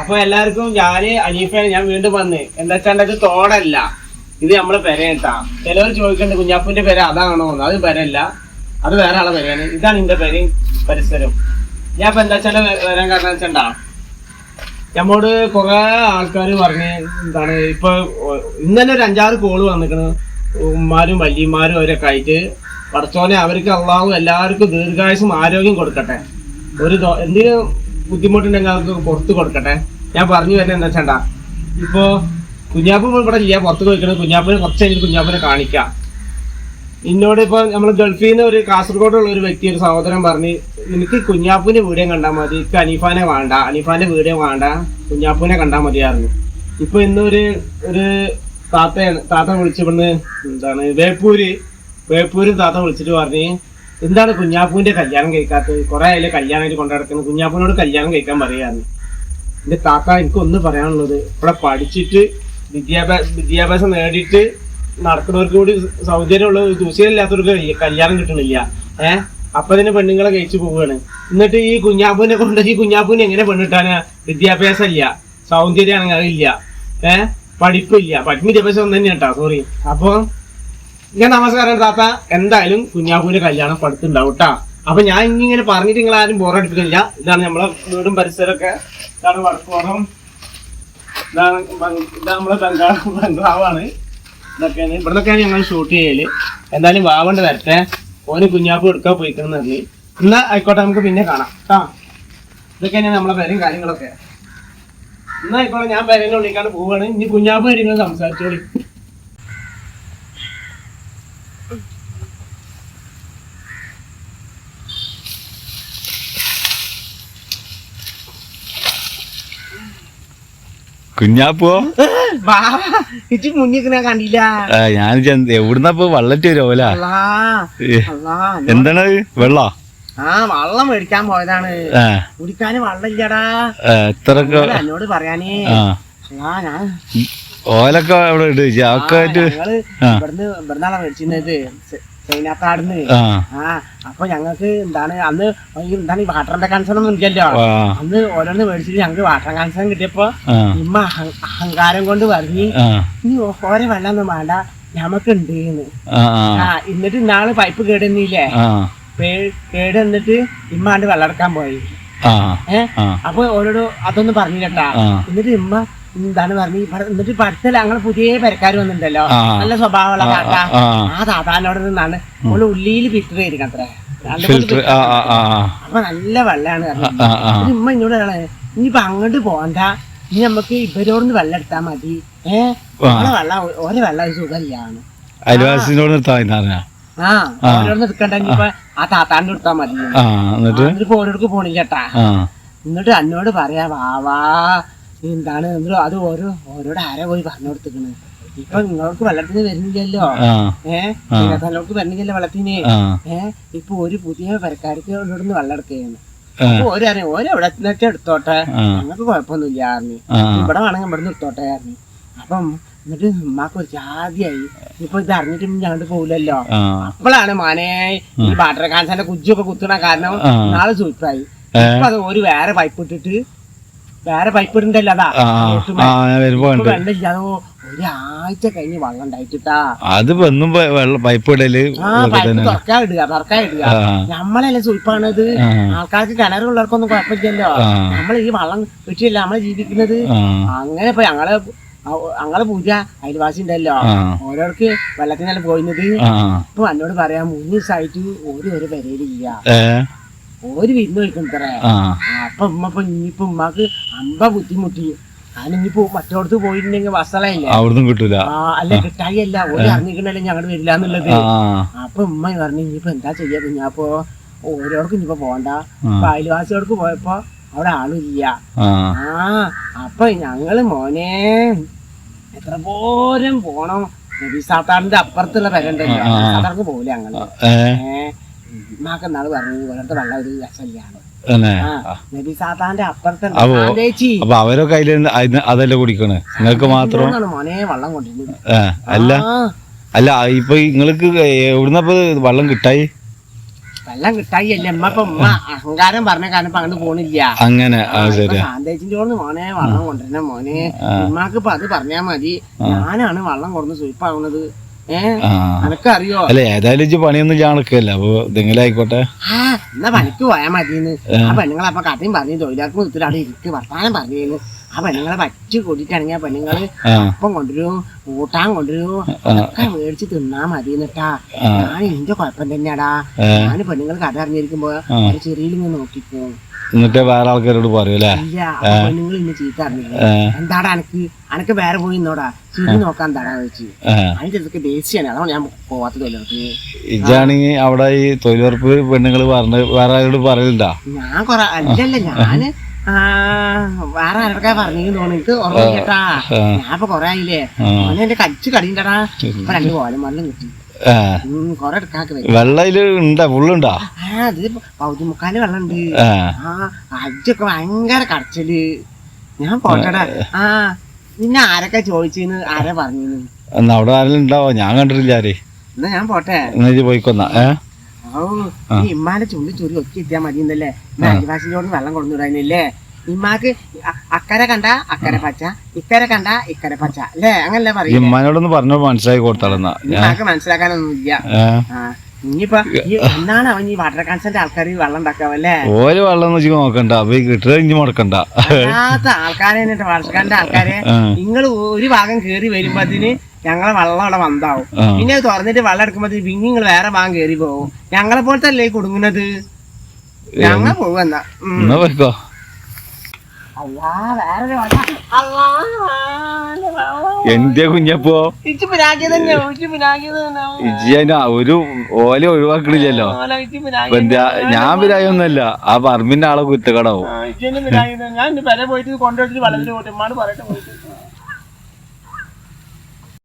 അപ്പൊ എല്ലാവർക്കും ഞാൻ അനീഫയാണ് ഞാൻ വീണ്ടും വന്ന്. എന്താ വെച്ചാൽ അത് തോടല്ല. ഇത് നമ്മളെ പെരേട്ടാ. ചിലവർ ചോദിക്കേണ്ട കുഞ്ഞാപ്പൂന്റെ പേര് അതാണോ അത് പെരല്ല. അത് വേറെ ആളെ പെരയാണ്. ഇതാണ് എന്റെ പേര് പരിസരം ഞാൻ ഇപ്പൊ എന്താ വെച്ചാൽ വരാൻ കാരണം വെച്ചാ നമ്മോട് കുറെ ആൾക്കാർ പറഞ്ഞ് എന്താണ് ഇപ്പൊ ഇന്നലെ ഒരു അഞ്ചാറ് കോൾ വന്നിക്കണ്. ഉമ്മാരും വല്യമാരും അവരൊക്കെ ആയിട്ട്. പടച്ചോനെ അവർക്ക് അള്ളാഹു എല്ലാവർക്കും ദീർഘായുസും ആരോഗ്യം കൊടുക്കട്ടെ. ഒരു എന്തെങ്കിലും ബുദ്ധിമുട്ടുണ്ടെങ്കിൽ അവർക്ക് പുറത്ത് കൊടുക്കട്ടെ. ഞാൻ പറഞ്ഞു വരുന്നത് എന്താ വെച്ചാണ്ട ഇപ്പോ കുഞ്ഞാപ്പ് ഇവിടെ ഇല്ല പുറത്ത് പോയിക്കണത് കുഞ്ഞാപ്പിനെ കുറച്ച് കഴിഞ്ഞ് കുഞ്ഞാപ്പിനെ കാണിക്കാം. എന്നോട് ഇപ്പൊ നമ്മൾ ഗൾഫിൽ നിന്ന് ഒരു കാസർഗോഡുള്ള ഒരു വ്യക്തി ഒരു സഹോദരൻ പറഞ്ഞ് എനിക്ക് കുഞ്ഞാപ്പൂന്റെ വീഡിയോ കണ്ടാൽ മതി. എനിക്ക് അനീഫാനെ വേണ്ട. അനീഫാന്റെ വീഡിയോ വേണ്ട. കുഞ്ഞാപ്പൂനെ കണ്ടാൽ മതിയായിരുന്നു ഇപ്പൊ ഇന്നൊരു ഒരു താത്തയാണ് താത്ത വിളിച്ചിവിടുന്ന് എന്താണ് വേപ്പൂര് വേപ്പൂര് താത്ത വിളിച്ചിട്ട് പറഞ്ഞ് എന്താണ് കുഞ്ഞാപ്പൂന്റെ കല്യാണം കഴിക്കാത്തത്? കുറെ ആയാലും കല്യാണമായിട്ട് കൊണ്ടുനടക്കുന്നത്. കുഞ്ഞാപ്പൂനോട് കല്യാണം കഴിക്കാൻ പറയാന്ന്. എന്റെ താത്ത എനിക്ക് ഒന്ന് പറയാനുള്ളത്. ഇവിടെ പഠിച്ചിട്ട് വിദ്യാഭ്യാസ വിദ്യാഭ്യാസം നേടിയിട്ട് നടക്കുന്നവർക്ക് കൂടി സൗകര്യമുള്ള ദൂഷ്യമില്ലാത്തവർക്ക് കല്യ- കല്യാണം കിട്ടണില്ല. ഏഹ് അപ്പൊ തന്നെ പെണ്ണുങ്ങളെ കഴിച്ചു പോവുകയാണ്. എന്നിട്ട് ഈ കുഞ്ഞാപ്പൂനെ കൊണ്ട് ഈ കുഞ്ഞാപ്പൂനെ എങ്ങനെ പെണ്ണിട്ടാന്? വിദ്യാഭ്യാസം ഇല്ല സൗന്ദര്യം ഇല്ല ഏഹ് പഠിപ്പില്ല. പഠിപ്പ് വിദ്യാഭ്യാസം ഒന്നും തന്നെ സോറി അപ്പൊ ഞാൻ നമസ്കാരം താത്ത. എന്തായാലും കുഞ്ഞാഹുവിന്റെ കല്യാണം പഠിത്തുണ്ടാവും കേട്ടാ അപ്പൊ ഞാൻ ഇങ്ങനെ പറഞ്ഞിട്ട് നിങ്ങൾ ആരും ബോറടിപ്പിക്കുന്നില്ല ഇതാണ് നമ്മളെ വീടും പരിസരമൊക്കെ. ഇതാണ് വടക്കോണം ഇതാണ് ഇത് നമ്മളെ ബംഗ്ലാവാണ് ഇതൊക്കെയാണ്. ഇവിടുന്നൊക്കെയാണ് ഞങ്ങൾ ഷൂട്ട് ചെയ്യൽ. എന്തായാലും വാവണ്ട് വരട്ടെ. ഓന് കുഞ്ഞാപ്പ് എടുക്കാൻ പോയിക്കണം പറഞ്ഞു. എന്നാ ആയിക്കോട്ടെ നമുക്ക് പിന്നെ കാണാം കേട്ടാ ഇതൊക്കെയാണ് നമ്മളെ പേരും കാര്യങ്ങളൊക്കെ. എന്നാ ആയിക്കോട്ടെ ഞാൻ പേരെ ഉള്ളിക്കാണ്ട് പോവുകയാണ് ഇനി കുഞ്ഞാപ്പ് കാര്യങ്ങൾ സംസാരിച്ചോളി. കുഞ്ഞാപ്പോ? ഇച്ചി ഞാൻ കണ്ടില്ല. ഞാൻ എവിടുന്നപ്പോ വള്ളറ്റ് വരും ഓല? എന്താണ് വെള്ള? ആ വള്ളം മേടിക്കാൻ പോയതാണ്. കുടിക്കാന് വെള്ളം ഇല്ലടാ ആ, എന്നോട് പറയാനേ. ആ. ഞാൻ ഓലൊക്കെ അവിടെ ഇട് ഒക്കെ ആയിട്ട് ഞങ്ങൾ ഇവിടുന്ന് ഇവിടുന്നാളെ മേടിച്ചിരുന്നത്? ചൈനാക്കാടുന്ന് ആ. അപ്പൊ ഞങ്ങൾക്ക് എന്താണ് അന്ന് ഈ എന്താണ് ഈ വാട്ടറിന്റെ കൺസേൺ ഒന്നും ഇല്ലല്ലോ. അന്ന് ഓരോന്ന് മേടിച്ചിട്ട് ഞങ്ങൾക്ക് വാട്ടർ കൺസേൺ കിട്ടിയപ്പോ ഇമ്മ അഹ- അഹങ്കാരം കൊണ്ട് പറഞ്ഞു ഇനി ഓരോ വെള്ളം ഒന്നും വേണ്ട ഞമ്മക്കുണ്ട് ആ എന്നിട്ട് ഇന്നാൾ പൈപ്പ് കേടുന്നില്ലേ? കേട് എന്നിട്ട് ഇമ്മാണ്ട് വെള്ളം എടുക്കാൻ പോയി. ഏഹ് അപ്പൊ ഓരോട് അതൊന്നും പറഞ്ഞില്ലട്ടാ. കേട്ടാ എന്നിട്ട് ഇമ്മ എന്താണ് പറഞ്ഞു എന്നിട്ട് പഠിത്തല അങ്ങനെ പുതിയ പെരക്കാർ വന്നിട്ടുണ്ടല്ലോ. നല്ല സ്വഭാവമുള്ള ആ, കാക്ക. ആ. താത്താനോട് നിന്നാണ്. ഓൾ ഉള്ളിയിൽ ഫിൽറ്റർ ചെയ്തിരിക്കാം അത്ര അപ്പൊ നല്ല വെള്ളമാണ് ഉമ്മ ഇങ്ങോട്ട് ഇനിയിപ്പൊ അങ്ങോട്ട് പോകണ്ട. ഇനി നമുക്ക് ഇവരോടൊന്ന് വെള്ളം എടുത്താൽ മതി. ഏഹ് വെള്ളം ഓരോ വെള്ളം സുഖമില്ലാണ് അയൽവാസിനോട് നിർത്താൻ ആ. ഓരോന്ന് നിൽക്കണ്ട ഇനിയിപ്പൊ ആ താത്താന്റെ എടുത്താൽ മതി. എന്നിട്ട്? ഓരോർക്ക് പോണില്ലട്ടാ ആ. എന്നിട്ട് എന്നോട് പറയാ വാവാ എന്താണ് അത് ഓരോ ഓരോട് ആരാ പോയി പറഞ്ഞു കൊടുത്തിക്കണ് ഇപ്പൊ നിങ്ങൾക്ക് വെള്ളത്തിന് വരുന്നില്ലല്ലോ. ഏഹ് നിങ്ങൾക്ക് വരുന്നില്ലല്ലോ വെള്ളത്തിന്. ഏഹ് ഇപ്പൊ ഒരു പുതിയ പെരക്കാർക്ക് ഇവിടുന്ന് വെള്ളം എടുക്കുകയാണ്. ഓരറിയാം എടുത്തോട്ടെ. ഞങ്ങൾക്ക് കുഴപ്പമൊന്നുമില്ല ഇല്ല ആ. ഇവിടെ വേണമെങ്കിൽ ഇവിടെ നിന്ന് എടുത്തോട്ടെ അറിഞ്ഞു അപ്പം എന്നിട്ട് ഉമ്മാക്ക് ഒരു ജാതിയായി. ഇപ്പൊ ഇത് അറിഞ്ഞിട്ട് ഞങ്ങൾ പോകില്ലല്ലോ അപ്പോഴാണ് മാനെ ഈ ബാട്ടർ കുജ്ജൊക്കെ കുത്തണ കാരണം. നാളെ സൂപ്പായി ഏ? ഇപ്പൊ അത് ഒരു വേറെ പൈപ്പ് ഇട്ടിട്ട് വേറെ പൈപ്പ് ഇടണ്ടല്ലോ അതാ. വരുമ്പോ ഒരാഴ്ച കഴിഞ്ഞ് വെള്ളം ഉണ്ടായിട്ടാ അത് എന്നും പൈപ്പ് ഇടൽ തുറക്കാൻ ഇടുക തുറക്കാൻ ഇടുക. നമ്മളല്ലേ സുൽപ്പാണത്. ആൾക്കാർക്ക് കിണറുള്ളവർക്കൊന്നും കുഴപ്പമില്ലല്ലോ. നമ്മൾ ഈ വെള്ളം വെച്ചില്ല നമ്മളെ ജീവിക്കുന്നത്? അങ്ങനെ ഇപ്പൊ ഞങ്ങൾ അങ്ങനെ പൂജ അയൽവാസി ഉണ്ടല്ലോ. ഓരോർക്ക് വെള്ളത്തിനല്ല പോയിരുന്നത് ഇപ്പൊ എന്നോട് പറയാം മൂന്ന് ദിവസമായിട്ട് ഒരു ഒരു പെരയിലില്ല ഒരു വിരുന്ന് കഴിക്കണത്രേ അപ്പൊ ഉമ്മപ്പൊ ഇനിയിപ്പൊ ഉമ്മക്ക് അമ്പ ബുദ്ധിമുട്ടി. അതിനിപ്പോ മറ്റോടത്ത് പോയിട്ടുണ്ടെങ്കിൽ വസളയില്ലേ? അവിടുന്ന് കിട്ടൂല. അല്ല കിട്ടായി അല്ല ഒരു അറിഞ്ഞിക്കണല്ലേ ഞങ്ങട് വരില്ല എന്നുള്ളത്. അപ്പൊ ഉമ്മ പറഞ്ഞു ഇനിയിപ്പോ എന്താ ചെയ്യാ? കുഞ്ഞാപ്പോ ഓരോടക്ക് ഇനിയിപ്പോ പോണ്ട. അപ്പൊ അയൽവാസികൾക്ക് പോയപ്പോ അവിടെ ആളില്ല ആ. ആ അപ്പൊ ഞങ്ങൾ മോനെ എത്ര പോരം പോണം. നബീസാത്താറിന്റെ അപ്പുറത്തുള്ള പെരണ്ടല്ലോ. സാത്താർക്ക് പോവില്ല ഞങ്ങൾ. ഏഹ് ഉമ്മാക്ക് എന്നാൾ പറഞ്ഞു ഇവിടുത്തെ വെള്ളം ഒരു രസമില്ലാണ് നബി ആ നബീസാത്താന്റെ അപ്പുറത്തെ അപ്പോ അവരൊക്കെ അതിൽ അതല്ലേ കുടിക്കണേ? നിങ്ങൾക്ക് മാത്രം? മോനെ വെള്ളം കൊണ്ടിരുന്നു അല്ല. അല്ല ഇപ്പൊ നിങ്ങൾക്ക് എവിടുന്നപ്പോ വെള്ളം കിട്ടായി? വെള്ളം കിട്ടായി അല്ലേ ഉമ്മ ഇപ്പൊ ഉമ്മ അഹങ്കാരം പറഞ്ഞ കാരണം ഇപ്പൊ അങ്ങോട്ട് പോണില്ല. അങ്ങനെ സാന്തേച്ചിന്റെ മോനെ വെള്ളം കൊണ്ടുവരണ മോനെ. ഉമ്മാക്ക് ഇപ്പൊ അത് പറഞ്ഞാ മതി. ഞാനാണ് വെള്ളം കൊണ്ടുവന്ന് ആ അനക്കറിയോ അല്ല ഏതായാലും ഇജ്ജ് പണിയൊന്നും ചാണക്കല്ല അപ്പൊ ഇതെങ്കിലും ആയിക്കോട്ടെ എന്നാ പണിക്ക് പോയാ മതിയെന്ന്. ആ. പെണ്ണുങ്ങളെ അപ്പൊ കഥയും പറഞ്ഞു തൊഴിലാക്കും ഇത്തിരി അവിടെ ഇരിക്കും വർത്താനം പറഞ്ഞു ആ പെണ്ണുങ്ങളെ പറ്റി കൂട്ടിട്ടാണെങ്കിൽ ആ. പെണ്ണുങ്ങൾ അപ്പം കൊണ്ടുവരും കൂട്ടാൻ കൊണ്ടുവരും ഒക്കെ മേടിച്ച് തിന്നാ മതി എന്നിട്ടാ. ഞാൻ എന്റെ കുഴപ്പം തന്നെയാടാ. ഞാൻ പെണ്ണുങ്ങൾ കഥ അറിഞ്ഞിരിക്കുമ്പോ ഒരു ചെറിയിലിങ്ങനെ നോക്കിപ്പോ എന്നിട്ട് വേറെ ആൾക്കാരോട് പറയൂലേ നിങ്ങൾ പെണ്ണുങ്ങൾ ഇന്ന് ചീത്ത അറിഞ്ഞില്ല എന്താടാ അനക്ക്? അനക്ക് വേറെ പോയി നോടാ ചിരി നോക്കാൻ തടാ വെച്ച്. അതിന്റെ ഇതൊക്കെ ദേശീയാണ് അതാണ് ഞാൻ പോവാത്ത തൊഴിലുറപ്പ്. ഇജ്ജാണെങ്കി അവിടെ ഈ തൊഴിലുറപ്പ് പെണ്ണുങ്ങൾ പറഞ്ഞ് വേറെ ആരോട് പറയലുണ്ടാ ഞാൻ കൊറേ അല്ലല്ല ഞാൻ വേറെ ആരൊക്കെ പറഞ്ഞു തോന്നുന്നു. എനിക്ക് ഓർമ്മ കേട്ടാ. ഞാൻ ഇപ്പൊ കൊറേ ആയില്ലേ? അവനെ എന്റെ കടിച്ച് കടിണ്ടടാ ഇപ്പൊ രണ്ട് കോലം വെള്ളം കിട്ടി. കൊറേ എടുക്കാക്ക് ഫുള്ളുണ്ടാ ആ അത് പൗതി മുക്കാൽ വെള്ളം ഉണ്ട് ആ. ആ അജ്ജൊക്കെ ഭയങ്കര കടച്ചൽ ഞാൻ പോട്ടടാ. ആ. പിന്നെ ആരൊക്കെ ചോദിച്ചെന്ന് ആരെ എന്നാ അവിടെ ആരെങ്കിലും ഉണ്ടാവോ? ഞാൻ കണ്ടിട്ടില്ല ആരെ. എന്നാ ഞാൻ പോട്ടെ. എന്നാ പോയിക്കൊന്ന. ഏ? ഓ ഈ ഇമ്മാനെ ചുള്ളി ചുരി ഒക്കി എത്തിയാ മതി എന്നല്ലേ ആദിവാസിനോട് വെള്ളം കൊണ്ടുവിടാനില്ലേ ഇമ്മാക്ക് അക്കരെ കണ്ട അക്കരെ പച്ച. ഇക്കരെ കണ്ട ഇക്കരെ പച്ച. അല്ലേ? അങ്ങനല്ലേ പറയും ഇമ്മാനോടൊന്ന് പറഞ്ഞു മനസ്സിലാക്കി കൊടുത്താളെന്നാ ഇമ്മാക്ക് മനസ്സിലാക്കാനൊന്നും കൺസെന്റ് വെള്ളം വെച്ച് നോക്കണ്ട അപ്പൊ കിട്ടുക ഇഞ്ഞ് മുടക്കണ്ട. ആൾക്കാരെ വാട്ടർക്കാരന്റെ ആൾക്കാരെ നിങ്ങൾ ഒരു ഭാഗം കേറി വരുമ്പോ അതിന് ഞങ്ങളെ വെള്ളം അവിടെ വന്നാവും. പിന്നെ അത് തുറന്നിട്ട് വെള്ളം എടുക്കുമ്പോ പിന്നെ നിങ്ങൾ വേറെ ഭാഗം കേറി പോകും ഞങ്ങളെ പോലത്തെ അല്ലേ കുടുങ്ങുന്നത്? ഞങ്ങൾ പോവെന്നാ ഉം. എന്നാ പോയിക്കോ അല്ലാ, വേറൊരു വെള്ളം. അല്ലാ, വേറെ വെള്ളം. എന്റെ കുഞ്ഞപ്പോ? അതിന് ഒരു ഓല ഒഴിവാക്കണില്ലല്ലോ. ഞാൻ പിരായൊന്നുമല്ല ആ പറമ്പിന്റെ ആളെ കുറ്റക്കടാവും. ഞാൻ പെരെ പോയിട്ട് കൊണ്ടുപോയിട്ട് വളരെ പോയിട്ട് ഉമ്മാട് പറയട്ടെ